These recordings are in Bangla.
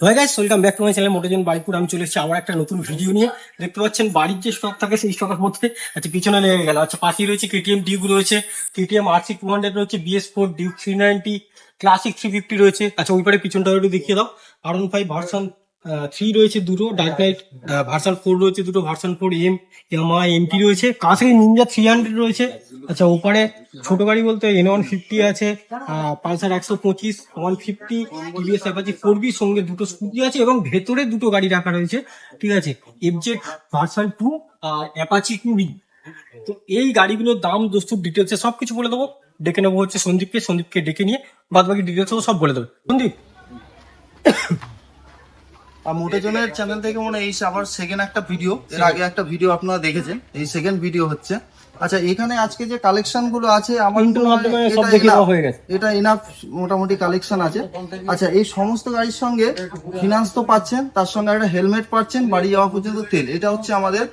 হয় guys welcome back to my channel Motozone Baruipur আমি চলে এসেছি আবার একটা নতুন ভিডিও নিয়ে। দেখতে পাচ্ছেন, বাড়ির যে স্টক থাকে, সেই স্টকের মধ্যে আচ্ছা পিছনে লেগে গেল। আচ্ছা পাশেই রয়েছে কেটিএম ডিউক রয়েছে। KTM R C two hundred রয়েছে BS four Duke three ninety classic three fifty রয়েছে। আচ্ছা ওই পারে পিছনটা একটু দেখিয়ে দাও। R one five version three রয়েছে দুটো ডার্ক নাইট ভার্সন ফোর রয়েছে দুটো version four M Yamaha MT রয়েছে। কাছে নিনজা থ্রি হান্ড্রেড রয়েছে। আচ্ছা ওপারে ছোট গাড়ি বলতে এন ওয়ান ফিফটি আছে পালসার একশো পঁচিশ one fifty TVS Apache four V সঙ্গে দুটো স্কুটি আছে এবং ভেতরে দুটো গাড়ি রাখা রয়েছে, ঠিক আছে? FZ version two Apache B তো এই গাড়িগুলোর দাম দস্তুর ডিটেলসে সব কিছু বলে দেবো। ডেকে নেব হচ্ছে সন্দীপকে সন্দীপকে ডেকে নিয়ে বাদ বাকি ডিটেলস সব বলে দেবে। সন্দীপ। আর মোটোজনের চ্যানেল থেকে মনে এই আবার সেকেন্ড একটা ভিডিও এর আগে একটা ভিডিও আপনারা দেখেছেন, এই সেকেন্ড ভিডিও হচ্ছে। আচ্ছা এখানে আজকে যে কালেকশনগুলো আছে আমার সব হয়ে গেছে। এটা ইনাফ মোটামুটি কালেকশন আছে। আচ্ছা এই সমস্ত গাড়ির সঙ্গে ফিনান্স তো পাচ্ছেন তার সঙ্গে একটা হেলমেট পাচ্ছেন বাড়ি যাওয়া পর্যন্ত তেল। এটা হচ্ছে আমাদের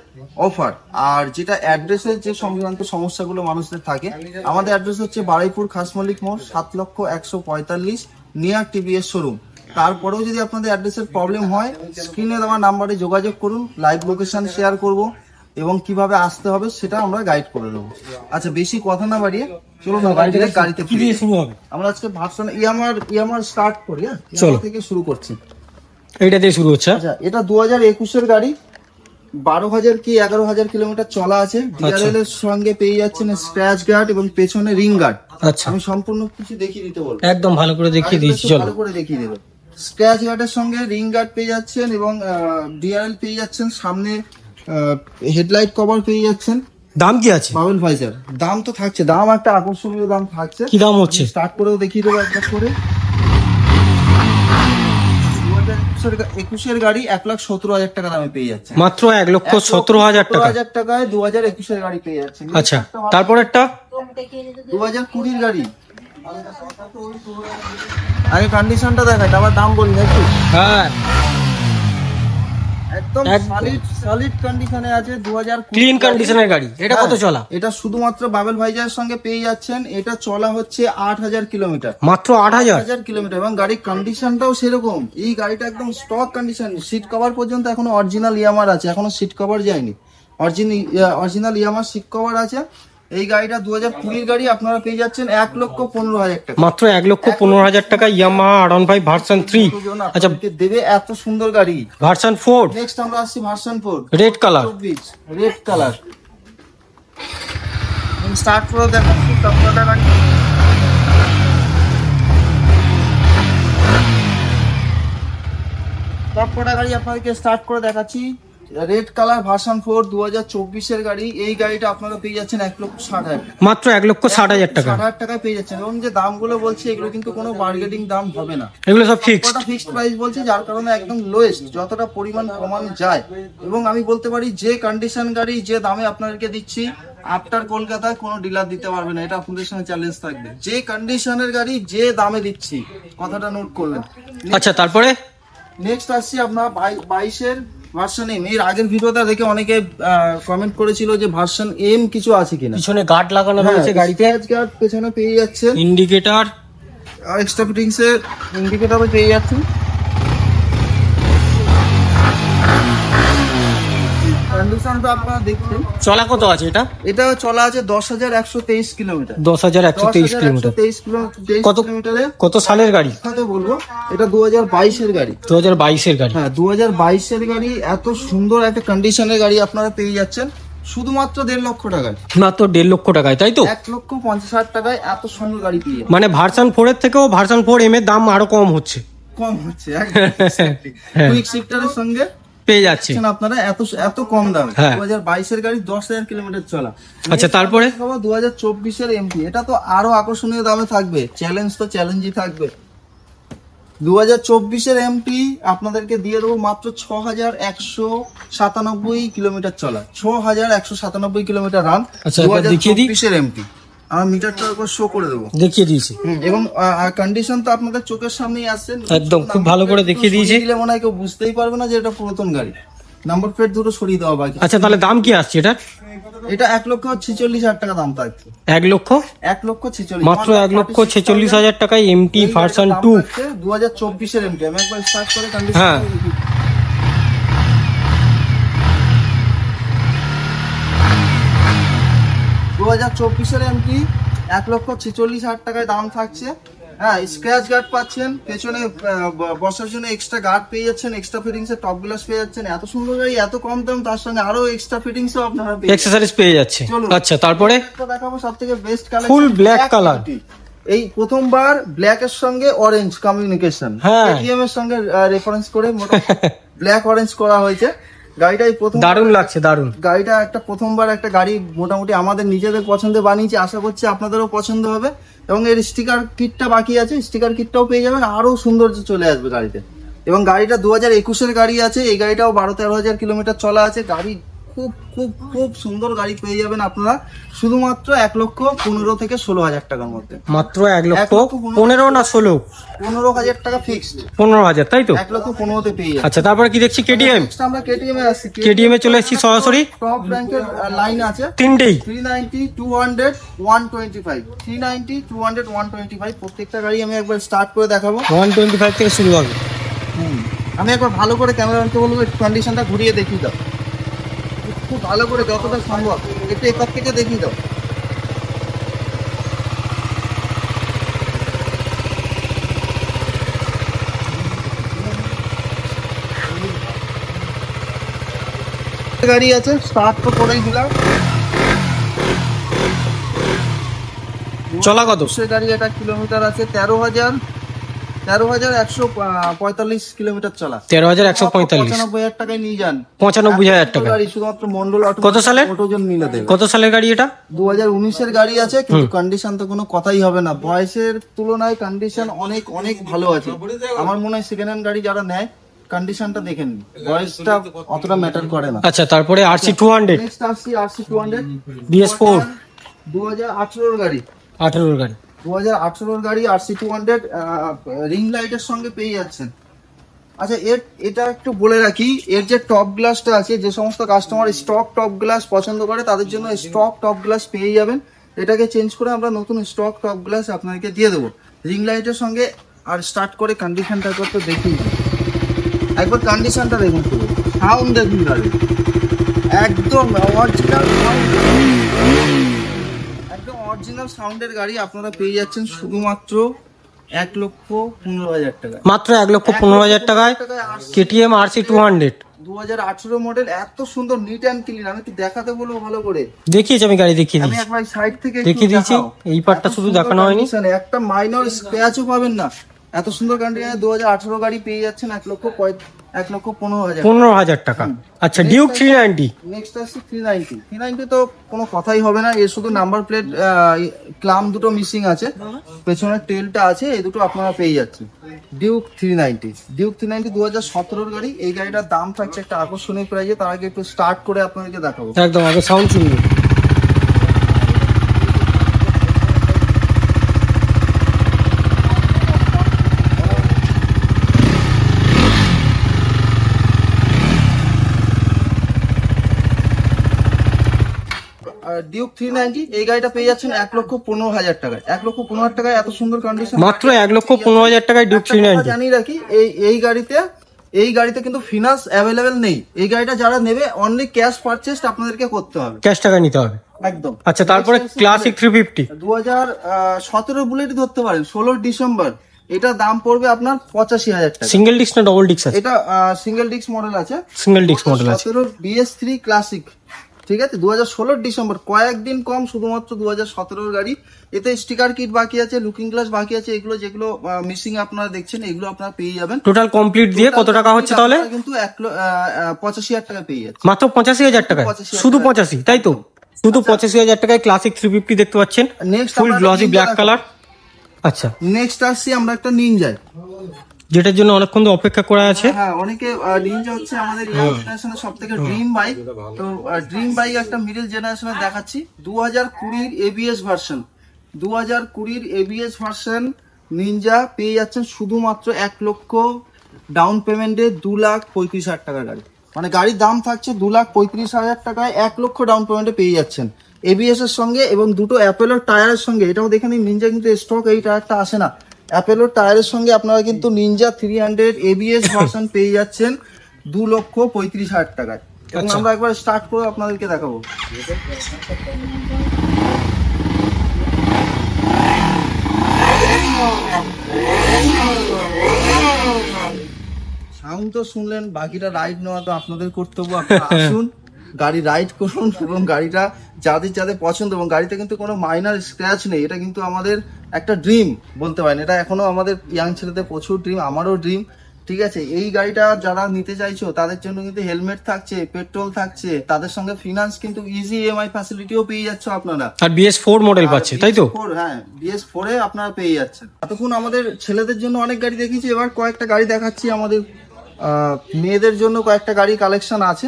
অফার আর যেটা অ্যাড্রেসের যে সংক্রান্ত সমস্যাগুলো মানুষদের থাকে আমাদের অ্যাড্রেস হচ্ছে বারুইপুর খাসমল্লিক মোড় সাত লক্ষ একশো পঁয়তাল্লিশ নিয়ার টিভিএস শোরুম তারপরেও যদি আপনাদের অ্যাড্রেসের প্রবলেম হয় স্ক্রিনে দেওয়া নাম্বারে যোগাযোগ করুন লাইভ লোকেশন শেয়ার করব। এবং কীভাবে আসতে হবে সেটা আমরা গাইড করে দেবো আচ্ছা বেশি কথা না বাড়িয়ে না থেকে গাড়িতে কি দিয়ে শুরু হবে? আমরা আজকে ভার্সন ইয়ামার ইয়ামার স্টার্ট করি হ্যাঁ? চলো। থেকে শুরু করছি। এইটা দিয়ে শুরু হচ্ছে হ্যাঁ? আচ্ছা এটা দু হাজার একুশের গাড়ি। বারো হাজার কি এগারো হাজার কিলোমিটার চলা আছে। ডিআরএল এর সঙ্গে পেয়ে যাচ্ছেন স্ক্র্যাচ গার্ড এবং পেছনে রিং গার্ড আচ্ছা। আমি সম্পূর্ণ কিছু দেখিয়ে দিতে বলব। একদম ভালো করে দেখিয়ে আরেকটু চলো। ভালো করে দেখিয়ে দেবো। স্ক্র্যাচ গার্ডের সঙ্গে রিং গার্ড পেয়ে যাচ্ছেন এবং ডিআরএল পেয়ে যাচ্ছেন সামনে হেডলাইট কভার পেয়ে যাচ্ছেন। দাম কি আছে? বাবেল ভাইজার দাম তো থাকছে দাম একটা আকর্ষণীয় দাম থাকছে। কি দাম হচ্ছে? স্টার্ট করেও দেখিয়ে দেবো একবার করে। একুশের গাড়ি এক লাখ সতেরো হাজার টাকা দামে পেয়ে যাচ্ছে। মাত্র এক লক্ষ সতেরো হাজার টাকা। হাজার টাকায় দু হাজার একুশের গাড়ি পেয়ে যাচ্ছে। আচ্ছা তারপর একটা? দু হাজার কুড়ির গাড়ি। আগে কন্ডিশনটা দেখাই আবার দাম বললি একটু। হ্যাঁ। একদম একদম। সলিড সলিড কন্ডিশনে আছে ক্লিন কন্ডিশনের গাড়ি এটা কত চলা? এটা শুধুমাত্র বাবেল ভাইজার সঙ্গে পেয়ে যাচ্ছেন এটা চলা হচ্ছে আট হাজার কিলোমিটার। মাত্র কিলোমিটার এবং গাড়ির কন্ডিশনটাও সেরকম। এই গাড়িটা একদম স্টক কন্ডিশন সিট কভার পর্যন্ত এখনও অরিজিনাল ইয়ামার আছে এখনও সিট কভার যায়নি। অরিজিনাল অরিজিনাল ইয়ামার সিট কভার আছে এই গাড়িটা দু হাজার কুড়ির গাড়ি আপনারা পেয়ে যাচ্ছেন এক লক্ষ পনেরো হাজার টাকা। মাত্র এক লক্ষ পনেরো হাজার টাকা Yamaha R one five version three. আচ্ছা দেবে এত সুন্দর গাড়ি। Version four. নেক্সট আমরা আসছি version four. Red colour red colour start করে দেখাচ্ছি সবকটা গাড়ি সবকটা গাড়ি আপনাদেরকে স্টার্ট করে দেখাচ্ছি। রেড কালার ভার্সন ফোর দু হাজার চব্বিশের গাড়ি। এই গাড়িটা আপনারা পেয়ে যাচ্ছেন এক লক্ষ ষাট হাজার মাত্র এক লক্ষ ষাট হাজার টাকা। ষাট হাজার টাকায় পেয়ে যাচ্ছেন। এবং যে দামগুলো বলছি এগুলো কিন্তু কোনো বার্গেটিং দাম হবে না। এগুলো সব ফিক্সড কটা ফিক্সড প্রাইস বলছে যার কারণে একদম লোয়েস্ট যতটা পরিমাণ কমানো যায়। এবং আমি বলতে পারি যে কন্ডিশন গাড়ি যে দামে আপনাদেরকে দিচ্ছি আফটার কলকাতায় কোনো ডিলার দিতে পারবে না। এটা আপনাদের সঙ্গে চ্যালেঞ্জ থাকবে। যে কন্ডিশনের গাড়ি যে দামে দিচ্ছি কথাটা নোট করবেন আচ্ছা তারপরে? নেক্সট আসছি আপনার বাইশের ভার্সন এম এর আগের ভিডিওটা দেখে অনেকে কমেন্ট করেছিল যে ভার্সন এম কিছু আছে কিনা। পিছনে গার্ড লাগানো হয়েছে গাড়িতে। আজকে গার্ড পেছনে পেয়ে যাচ্ছে ইন্ডিকেটর আর এক্সট্রা ফিটিংস এর ইন্ডিকেটরও পেয়ে যাচ্ছেন। কন্ডিশনটা আপনারা দেখছেন। চলা কত আছে এটা? এটা চলা আছে দশ হাজার একশো তেইশ কিলোমিটার। দশ হাজার একশো তেইশ কিলোমিটার। তেইশ কিলোমিটার কত? কিলোমিটারে কত সালের গাড়ি? বলব। এটা দু হাজার বাইশের গাড়ি। দু হাজার বাইশের গাড়ি। হ্যাঁ দু হাজার বাইশের গাড়ি এত সুন্দর একটা কন্ডিশনের গাড়ি আপনারা পেয়ে যাচ্ছেন। শুধুমাত্র দেড় লক্ষ টাকায়। মাত্র দেড় লক্ষ টাকায় তাই তো? এক লক্ষ পঞ্চাশ হাজার টাকায় এত সুন্দর গাড়ি পেয়ে মানে ভার্সান ফোর এর থেকেও ভার্সান ফোর এম এর দাম আরও কম হচ্ছে। কম হচ্ছে হ্যাঁ। কুইক শিফটারের সঙ্গে পেয়ে যাচ্ছে। আপনারা এত এত কম দামে। হ্যাঁ। দু হাজার বাইশের গাড়ি দশ হাজার কিলোমিটার চলা। আচ্ছা, তারপরে? দু হাজার চব্বিশের এমপি এটা তো আরও আকর্ষণীয় দামে থাকবে। চ্যালেঞ্জ তো চ্যালেঞ্জই থাকবে। দু হাজার চব্বিশের এমপি আপনাদেরকে দিয়ে দেবো মাত্র ছ হাজার একশো সাতানব্বই কিলোমিটার চলা। ছ হাজার একশো সাতানব্বই কিলোমিটার রান দু হাজার চব্বিশের এমপি আমার মিটারটা একবার শো করে দেবো। দেখিয়ে দিয়েছি। এবং কন্ডিশন তো আপনাদের চোখের সামনেই আসছে একদম, খুব ভালো করে দেখিয়ে দিয়েছি। দিলে মনে হয় কেউ বুঝতেই পারবে না যে এটা পুরাতন গাড়ি। নাম্বার প্লেট দুটো সরিয়ে দেওয়া বাকি। আচ্ছা তাহলে দাম কি আসছে এটা এটা এক লক্ষ ছেচল্লিশ হাজার টাকা দাম থাকছে এক লক্ষ? এক লক্ষ ছেচল্লিশ। মাত্র এক লক্ষ ছেচল্লিশ হাজার টাকায় এমটি ভার্সন টু দু হাজার চব্বিশের এমটি আমি একবার স্টার্ট করে হ্যাঁ। করে দেখি। দু হাজার চব্বিশের এমটি এক লক্ষ ছেচল্লিশ হাজার টাকায় দাম থাকছে। হ্যাঁ স্ক্র্যাচ গার্ড পাচ্ছেন পেছনে বসার জন্য এক্সট্রা গার্ড পেয়ে যাচ্ছেন এক্সট্রা ফিটিংস এর টপ গ্লাস পেয়ে যাচ্ছেন। এত সুন্দর গাড়ি এত কম দাম তার সঙ্গে আরও এক্সট্রা ফিটিংসও আপনারা এক্সেসরিজ পেয়ে যাচ্ছে। আচ্ছা তারপরে? দেখাবো সব থেকে best colour Full black color। এই প্রথমবার ব্ল্যাক এর সঙ্গে অরেঞ্জ কমিউনিকেশন হ্যাঁ। এটিএম এর সঙ্গে রেফারেন্স করে ব্ল্যাক অরেঞ্জ করা হয়েছে। গাড়িটা এই প্রথম দারুণ লাগছে দারুণ। গাড়িটা একটা প্রথমবার একটা গাড়ি মোটামুটি আমাদের নিজেদের পছন্দে বানিয়েছি আশা করছি আপনাদেরও পছন্দ হবে। এবং এর স্টিকার কিটটা বাকি আছে স্টিকার কিটটাও পেয়ে যাবেন আরও সৌন্দর্য চলে আসবে গাড়িতে। এবং গাড়িটা দু হাজার একুশের গাড়ি আছে এই গাড়িটাও বারো তেরো হাজার কিলোমিটার চলা আছে গাড়ি খুব খুব খুব সুন্দর গাড়ি পেয়ে যাবেন আপনারা। শুধুমাত্র এক লক্ষ পনেরো থেকে ষোলো হাজার টাকার মধ্যে। মাত্র এক লক্ষ পনেরো- না ষোলো? পনেরো হাজার টাকা ফিক্সড পনেরো হাজার তাই তো? এক লক্ষ পনেরোতে পেয়ে যাবেন। আচ্ছা তারপরে কি দেখছি কেটিএম আমরা কেটিএম এ আসছি। কেটিএম এ চলে এসেছি সরাসরি। টপ র্যাঙ্কের লাইন আছে। তিনটেই? Three ninety two hundred one twenty five three ninety two hundred one twenty five প্রত্যেকটা গাড়ি আমি একবার স্টার্ট করে দেখাবো। ওয়ান টোয়েন্টি ফাইভ থেকে শুরু হবে। আমি একবার ভালো করে ক্যামেরা বলব কন্ডিশনটা ঘুরিয়ে দেখিয়ে দাও। খুব ভালো করে যতটা সম্ভব। একটু এপার থেকে দেখিয়ে দাও। গাড়ি আছে স্টার্ট তো করেই দিলাম। চলা কত? সে গাড়ি এটা কিলোমিটার আছে তেরো হাজার। তেরো হাজার একশো পঁয়তাল্লিশ কিলোমিটার চলা। তেরো হাজার একশো পঁয়তাল্লিশ। পঁচানব্বই হাজার টাকায় নিয়ে যান। পঁচানব্বই হাজার টাকা। গাড়ি শুধুমাত্র মন্ডল কত সালে? অটোজন নিলে দেবে। কত সালের গাড়ি এটা? দু হাজার উনিশের গাড়ি আছে কিন্তু কন্ডিশন তো কোনো কথাই হবে না। বয়সের তুলনায় কন্ডিশন অনেক অনেক ভালো আছে। আমার মনে হয় সেকেন্ড হ্যান্ড গাড়ি যারা নেয় কন্ডিশনটা দেখেন বয়সটা অতটা ম্যাটার করে না। আচ্ছা তারপরে আরসি টু হান্ড্রেড নেক্সট আসছি RC two hundred BS four দু হাজার আঠেরোর গাড়ি। আঠেরোর গাড়ি। দু হাজার আঠেরোর গাড়ি আরসি টু হান্ড্রেড রিং লাইটের সঙ্গে পেয়ে যাচ্ছেন। আচ্ছা এর, এটা একটু বলে রাখি, এর যে টপ গ্লাসটা আছে, যে সমস্ত কাস্টমার স্টক টপ গ্লাস পছন্দ করে, তাদের জন্য স্টক টপ গ্লাস পেয়ে যাবেন। এটাকে চেঞ্জ করে আমরা নতুন স্টক টপ গ্লাস আপনাদেরকে দিয়ে দেবো। রিং লাইটের সঙ্গে আর স্টার্ট করে কন্ডিশনটা একবার তো দেখি একবার কন্ডিশনটা দেখুন শুধু সাউন্ড দেখুন গাড়ি একদম অরিজিনাল অরিজিনাল সাউন্ডের গাড়ি আপনারা পেয়ে যাচ্ছেন শুধুমাত্র এক লক্ষ পনেরো হাজার টাকা মাত্র এক লক্ষ পনেরো হাজার টাকায় কেটিএম আরসি টু হান্ড্রেড দু হাজার আঠেরো মডেল এত সুন্দর নিট অ্যান্ড ক্লিন আমি একটু দেখাতে বলব ভালো করে। দেখিয়েছি আমি গাড়ি দেখিয়ে আমি একবার সাইড থেকে দেখিয়ে দিয়েছি এই পার্টটা শুধু দেখানো হয়নি। একটা মাইনর স্ক্র্যাচও পাবেন না। এত সুন্দর কন্ডিশনে দু হাজার আঠেরো গাড়ি পেয়ে যাচ্ছেন এক লক্ষ এক লক্ষ পনেরো হাজার। পনেরো হাজার টাকা। আচ্ছা ডিউক থ্রি নাইনটি নেক্সট আসছে থ্রি নাইনটি থ্রি নাইনটি তো কোনো কথাই হবে না এর শুধু নাম্বার প্লেট ক্লাম দুটো মিসিং আছে। পেছনের টেলটা আছে এই দুটো আপনারা পেয়ে যাচ্ছেন। Duke three ninety Duke three ninety দু হাজার সতেরোর গাড়ি এই গাড়িটার দাম থাকছে একটা আকর্ষণীয় প্রাইজে তার আগে একটু স্টার্ট করে আপনাদেরকে দেখাবো। একদম আগে সাউন্ড শুনব। ডিউক থ্রি নাইনটি এই গাড়িটা পেয়ে যাচ্ছেন এক লক্ষ পনেরো হাজার টাকায়। এক লক্ষ পনেরো হাজার টাকায় এত সুন্দর কন্ডিশন মাত্র এক লক্ষ পনেরো হাজার টাকায় ডিউক থ্রি নাইনটি জানিয়ে রাখি এই এই গাড়িতে এই গাড়িতে কিন্তু ফিনান্স অ্যাভেলেবেল নেই। এই গাড়িটা যারা নেবে অনলি ক্যাশ পারচেস আপনাদেরকে করতে হবে। ক্যাশ টাকা নিতে হবে। একদম। আচ্ছা তারপরে ক্লাসিক থ্রি ফিফটি দু হাজার সতেরো বুলেট ধরতে পারেন ষোলো ডিসেম্বর। এটা দাম পড়বে আপনার পঁচাশি হাজার টাকা। সিঙ্গেল ডিস্ক না ডবল ডিস্ক আছে? এটা সিঙ্গেল ডিস্ক মডেল আছে। সিঙ্গেল ডিস্ক মডেল আছে। বিএস থ্রি ক্লাসিক ঠিক আছে? দু হাজার ডিসেম্বর। কয়েকদিন কম শুধুমাত্র দু হাজার সতেরোর গাড়ি। এতে স্টিকার কিট বাকি আছে লুকিং গ্লাস বাকি আছে এগুলো যেগুলো মিসিং আপনারা দেখছেন এগুলো আপনারা পেয়ে যাবেন। টোটাল কমপ্লিট দিয়ে কত টাকা হচ্ছে তাহলে? কিন্তু এক পঁচাশি হাজার টাকা পেয়ে যাচ্ছে মাত্র পঁচাশি হাজার টাকা? 85,000 শুধু পঁচাশি তাই তো? শুধু পঁচাশি হাজার টাকায় ক্লাসিক থ্রি ফিফটি দেখতে পাচ্ছেন। Next full glossy black colour আচ্ছা। নেক্সট আসছি আমরা একটা নিনজায় যেটার জন্য অনেকক্ষণ ধরে অপেক্ষা করা আছে। হ্যাঁ অনেকে নিনজা হচ্ছে আমাদের জেনারেশনের সব থেকে ড্রিম বাইক তো ড্রিম বাইক একটা মিডল জেনারেশনের দেখাচ্ছি। দু হাজার কুড়ির এবিএস ভার্সন দু হাজার কুড়ির এবিএস ভার্সন নিনজা পেয়ে যাচ্ছেন শুধুমাত্র এক লক্ষ ডাউন পেমেন্টে দু লাখ পঁয়ত্রিশ হাজার টাকা গাড়ি। মানে গাড়ির দাম থাকছে দু লাখ পঁয়ত্রিশ হাজার টাকায় এক লক্ষ ডাউন পেমেন্টে পেয়ে যাচ্ছেন। এবিএস এর সঙ্গে এবং দুটো অ্যাপেলোর টায়ারের সঙ্গে এটাও দেখে নিন নিনজা কিন্তু স্টক এই টায়ারটা আসে না। অ্যাপেলোর টায়ারের সঙ্গে আপনারা কিন্তু Ninja three hundred ABS version পেয়ে যাচ্ছেন দু লক্ষ পঁয়ত্রিশ হাজার টাকায়। এবং আচ্ছা। আমরা একবার স্টার্ট করে আপনাদেরকে দেখাবো। সাউন্ড তো শুনলেন বাকিটা রাইড নেওয়া তো আপনাদের কর্তব্য আপনারা আসুন। গাড়ি রাইড করুন এবং গাড়িটা যাদের যাদের পছন্দ এবং গাড়িতে কিন্তু কোনো মাইনার স্ক্র্যাচ নেই এটা কিন্তু আমাদের একটা ড্রিম বলতে পারেন। এটা এখনও আমাদের ইয়াং ছেলেদের প্রচুর ড্রিম আমারও ড্রিম ঠিক আছে? এই গাড়িটা যারা নিতে চাইছো তাদের জন্য কিন্তু হেলমেট থাকছে পেট্রোল থাকছে তাদের সঙ্গে ফিনান্স কিন্তু ইজি ইএমআই ফ্যাসিলিটিও পেয়ে যাচ্ছ আপনারা। আর বিএস ফোর মডেল পাচ্ছে তাই তো? BS4 হ্যাঁ বিএস ফোরে আপনারা পেয়ে যাচ্ছেন। এতক্ষণ আমাদের ছেলেদের জন্য অনেক গাড়ি দেখিয়েছি এবার কয়েকটা গাড়ি দেখাচ্ছি আমাদের মেয়েদের জন্য কয়েকটা গাড়ি কালেকশন আছে।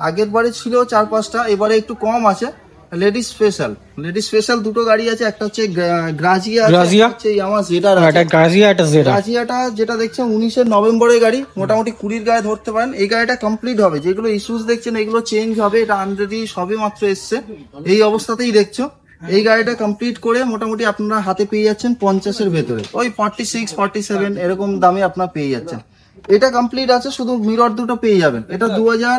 আগের বারে ছিল চার পাঁচটা এবারে একটু কম আছে। লেডিস স্পেশাল লেডিস স্পেশাল দুটো গাড়ি আছে একটা হচ্ছে গ্রা- গ্রাজিয়া গ্রাজিয়া? হচ্ছে ইয়ামা জেডার আছে। একটা গাজিয়া একটা জেডা যেটা দেখছেন উনিশের নভেম্বরের গাড়ি মোটামুটি কুড়ির গায়ে ধরতে পারেন। এই গাড়িটা কমপ্লিট হবে। যেগুলো ইস্যুস দেখছেন এগুলো চেঞ্জ হবে এটা আনরেডি সবে মাত্র এসছে। এই অবস্থাতেই দেখছ। এই গাড়িটা কমপ্লিট করে মোটামুটি আপনারা হাতে পেয়ে যাচ্ছেন পঞ্চাশের ভেতরে। ওই ফর্টি সিক্স ফর্টি সেভেন এরকম দামে আপনারা পেয়ে যাচ্ছেন। এটা কমপ্লিট আছে শুধু মিরর দুটো পেয়ে যাবেন। এটা দু হাজার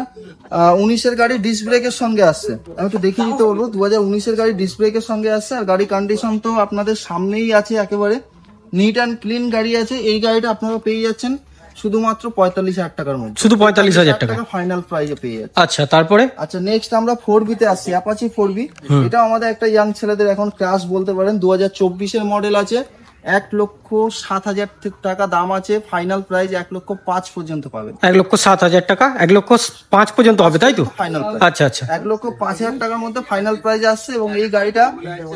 উনিশের গাড়ি ডিস্ক ব্রেকের সঙ্গে আসছে। আমি একটু দেখিয়ে দিতে বলব দু হাজার উনিশের গাড়ি ডিস্ক ব্রেকের সঙ্গে আসছে আর গাড়ি কন্ডিশন তো আপনাদের সামনেই আছে একেবারে। নিট অ্যান্ড ক্লিন গাড়ি আছে এই গাড়িটা আপনারা পেয়ে যাচ্ছেন শুধুমাত্র পঁয়তাল্লিশ হাজার টাকার মধ্যে। শুধু পঁয়তাল্লিশ হাজার টাকা? ফাইনাল প্রাইজে পেয়ে যাচ্ছে আচ্ছা তারপরে? আচ্ছা নেক্সট আমরা ফোর বিতে আসছি অ্যাপাচি ফোর বি এটা আমাদের একটা ইয়াং ছেলেদের এখন ক্রাশ বলতে পারেন দু হাজার চব্বিশের মডেল আছে। এক লক্ষ সাত হাজার টাকা দাম আছে ফাইনাল প্রাইস এক লক্ষ পাঁচ পর্যন্ত পাবেন। এক লক্ষ সাত হাজার টাকা এক লক্ষ পাঁচ পর্যন্ত হবে তাই তো? ফাইনাল আচ্ছা আচ্ছা। এক লক্ষ পাঁচ হাজার টাকার মধ্যে ফাইনাল প্রাইস আসছে এবং এই গাড়িটা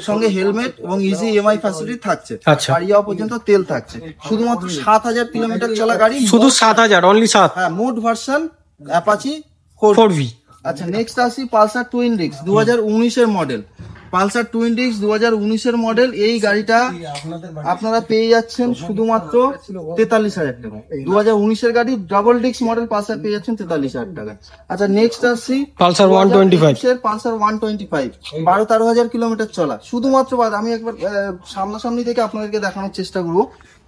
সঙ্গে হেলমেট এবং ইজি ইএমআই ফ্যাসিলিটি থাকছে। আচ্ছা। গাড়ি যাওয়া পর্যন্ত তেল থাকছে। শুধুমাত্র সাত হাজার কিলোমিটার চলা গাড়ি শুধু সাত হাজার অনলি সাত? হ্যাঁ মোট ভার্সন অ্যাপাচি ফোর ভি আচ্ছা নেক্সট আসি পালসার টুইন ডিক্স দু হাজার উনিশের মডেল পালসার টুইন ডিক্স দু হাজার উনিশের মডেল এই গাড়িটা আপনারা পেয়ে যাচ্ছেন শুধুমাত্র তেতাল্লিশ হাজার টাকা। দু হাজার উনিশের গাড়ি ডাবল ডিক্স মডেল পালসার পেয়ে যাচ্ছেন তেতাল্লিশ হাজার টাকা। আচ্ছা নেক্সট আসছি। Pulsar one twenty five Pulsar one twenty five বারো তেরো হাজার কিলোমিটার চলা। শুধুমাত্র বাদ- আমি একবার সামনাসামনি থেকে আপনাদেরকে দেখানোর চেষ্টা করব।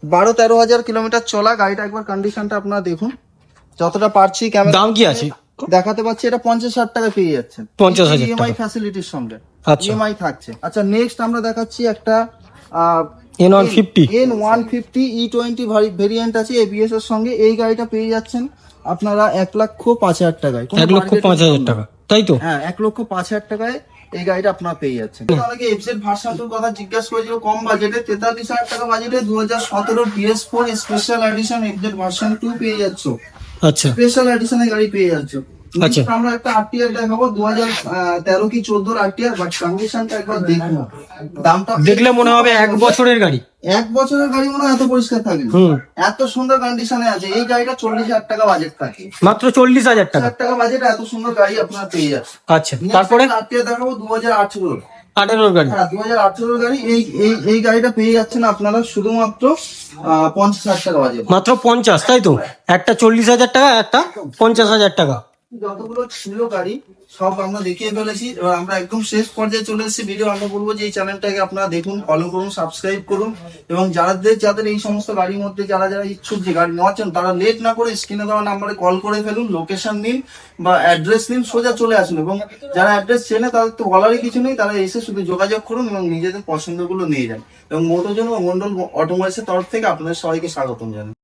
বারো তেরো হাজার কিলোমিটার চলা গাড়িটা একবার কন্ডিশনটা আপনারা দেখুন। যতটা পারছি ক্যামেরা দাম কি আছে? দেখাতে পাচ্ছি এটা পঞ্চাশ হাজার টাকা পেয়ে যাচ্ছেন। 50,000 ইএমআই টাকা। ফ্যাসিলিটির সঙ্গে। ইএমআই থাকছে। আচ্ছা নেক্সট আমরা দেখাচ্ছি একটা N one fifty N one fifty E twenty variant আছে এবিএস এর সঙ্গে। এই গাড়িটা পেয়ে যাচ্ছেন আপনারা এক লক্ষ পাঁচ হাজার টাকায়। এক লক্ষ পাঁচ হাজার টাকা। তাই তো? হ্যাঁ এক লক্ষ পাঁচ হাজার টাকায় এই গাড়িটা আপনারা পেয়ে যাচ্ছেন। অনেকে এফজেড ভার্সনটার কথা জিজ্ঞাসা করেছিল কম বাজেটে তেতাল্লিশ হাজার টাকা বাজেটে দু হাজার সতেরো BS four special edition FZ version two পেয়ে যাচ্ছ। আচ্ছা। স্পেশাল এডিশনের গাড়ি পেয়ে যাচ্ছ। আচ্ছা। আমরা একটা আরটিআর দেখাবো দু হাজার তেরো কি চোদ্দোর আরটিআর বাট কন্ডিশনটা একবার দেখব দামটা দেখলে মনে হবে এক বছরের গাড়ি। এক বছরের গাড়ি মনে হয় এত পরিষ্কার থাকে এত সুন্দর কন্ডিশনে আছে। এই গাড়িটা চল্লিশ হাজার টাকা বাজেট থাকে। মাত্র চল্লিশ হাজার টাকা। টাকা বাজেটে এত সুন্দর গাড়ি আপনারা পেয়ে যাচ্ছেন। আচ্ছা তারপরে? আরটিআর দেখাবো দু হাজার আঠেরো আঠারোর গাড়ি। হ্যাঁ দু হাজার আঠেরোর গাড়ি। এই এই এই গাড়িটা পেয়ে যাচ্ছেন আপনারা শুধুমাত্র পঞ্চাশ হাজার টাকা বাজেট মাত্র পঞ্চাশ তাই তো? একটা চল্লিশ হাজার টাকা একটা পঞ্চাশ হাজার টাকা। যতগুলো ছিল গাড়ি, সব আমরা দেখিয়ে ফেলেছি। এবার আমরা একদম শেষ পর্যায়ে চলে এসেছি ভিডিও। আমরা বলব যে এই চ্যানেলটাকে আপনারা দেখুন ফলো করুন সাবস্ক্রাইব করুন। এবং যাদের যাদের এই সমস্ত গাড়ির মধ্যে যারা যারা ইচ্ছুক যে গাড়ি নেওয়ার জন্য, তারা লেট না করে স্ক্রিনে দেওয়া নাম্বারে কল করে ফেলুন লোকেশন নিন বা অ্যাড্রেস নিন, সোজা চলে আসুন। এবং যারা অ্যাড্রেস চেনে, তাদের তো বলারই কিছু নেই, তারা এসে শুধু যোগাযোগ করুন এবং নিজেদের পছন্দগুলো নিয়ে যান। এবং মোটোজন ও মন্ডল অটোমোবাইলসের তরফ থেকে আপনাদের সবাইকে স্বাগতম জানাই।